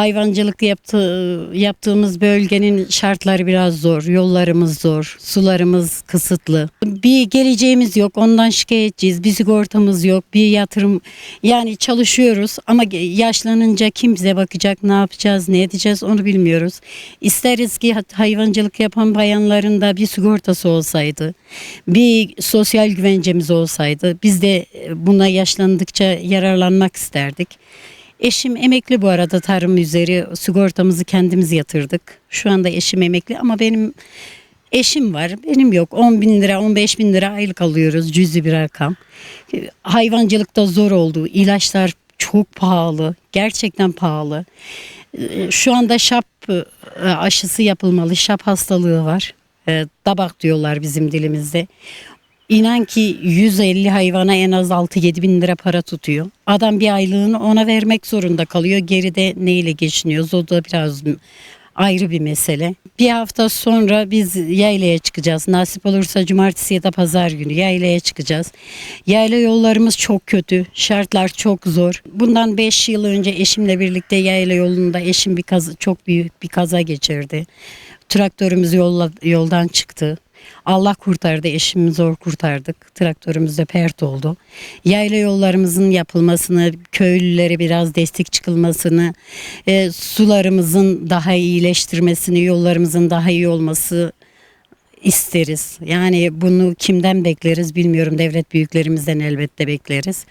Hayvancılık yaptı, yaptığımız bölgenin şartları biraz zor. Yollarımız zor. Sularımız kısıtlı. Bir geleceğimiz yok. Ondan şikayetçiyiz. Bir sigortamız yok. Bir yatırım yani çalışıyoruz ama yaşlanınca kim bize bakacak? Ne yapacağız? Ne edeceğiz? Onu bilmiyoruz. İsteriz ki hayvancılık yapan bayanların da bir sigortası olsaydı. Bir sosyal güvencemiz olsaydı. Biz de e, buna yaşlandıkça yararlanmak isterdik. Eşim emekli bu arada tarım üzeri sigortamızı kendimiz yatırdık. Şu anda eşim emekli ama benim eşim var benim yok 10 bin lira 15 bin lira aylık alıyoruz cüzi bir rakam. Hayvancılıkta zor oldu ilaçlar çok pahalı gerçekten pahalı. Ee, Şu anda şap e, aşısı yapılmalı şap hastalığı var. Ee, Dabak diyorlar bizim dilimizde. İnan ki 150 hayvana en az 6-7 bin lira para tutuyor. Adam bir aylığını ona vermek zorunda kalıyor. Geride neyle geçiniyoruz o da biraz ayrı bir mesele. Bir hafta sonra biz yaylaya çıkacağız. Nasip olursa cumartesi ya da pazar günü yaylaya çıkacağız. Yayla yollarımız çok kötü. Şartlar çok zor. Bundan 5 yıl önce eşimle birlikte yayla yolunda eşim bir kaza, çok büyük bir kaza geçirdi. Traktörümüz yolla, yoldan çıktı. Allah kurtardı, eşimi zor kurtardık. Traktörümüz de pert oldu. Yayla yollarımızın yapılmasını, köylülere biraz destek çıkılmasını, e, sularımızın daha iyileştirmesini, yollarımızın daha iyi olması isteriz. Yani bunu kimden bekleriz bilmiyorum. Devlet büyüklerimizden elbette bekleriz.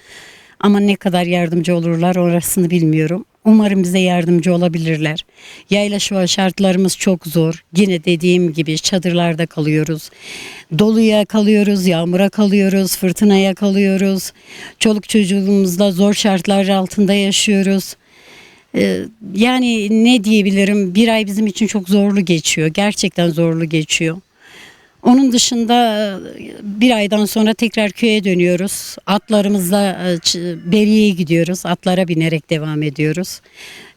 Ama ne kadar yardımcı olurlar orasını bilmiyorum. Umarım bize yardımcı olabilirler. Yayla şu an şartlarımız çok zor. Yine dediğim gibi çadırlarda kalıyoruz. Doluya kalıyoruz, yağmura kalıyoruz, fırtınaya kalıyoruz. Çoluk çocuğumuzla zor şartlar altında yaşıyoruz. Ee, yani ne diyebilirim? Bir ay bizim için çok zorlu geçiyor. Gerçekten zorlu geçiyor. Onun dışında e, bir aydan sonra tekrar köye dönüyoruz. Atlarımızla e, Beriye'ye gidiyoruz. Atlara binerek devam ediyoruz.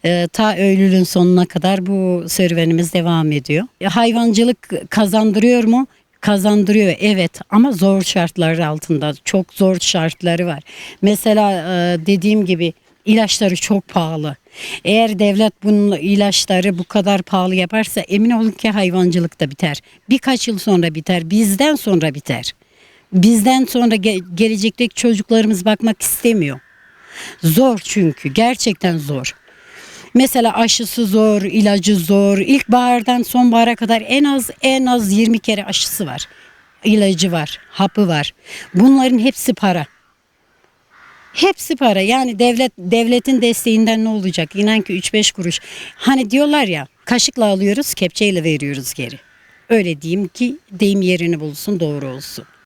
E, Ta Eylül'ün sonuna kadar bu serüvenimiz devam ediyor. Hayvancılık kazandırıyor mu? Kazandırıyor evet ama zor şartlar altında. Çok zor şartları var. Mesela dediğim gibi ilaçları çok pahalı. Eğer devlet bunun ilaçları bu kadar pahalı yaparsa emin olun ki hayvancılık da biter. Birkaç yıl sonra biter. Bizden sonra biter. Bizden sonra ge- gelecekteki çocuklarımız bakmak istemiyor. Zor çünkü gerçekten zor. Mesela aşısı zor, ilacı zor. İlkbahardan sonbahara kadar en az en az 20 kere aşısı var. İlacı var, hapı var. Bunların hepsi para. Hepsi para. Yani devlet devletin desteğinden ne olacak? İnan ki 3-5 kuruş. Hani diyorlar ya kaşıkla alıyoruz, kepçeyle veriyoruz geri. Öyle diyeyim ki deyim yerini bulsun, doğru olsun.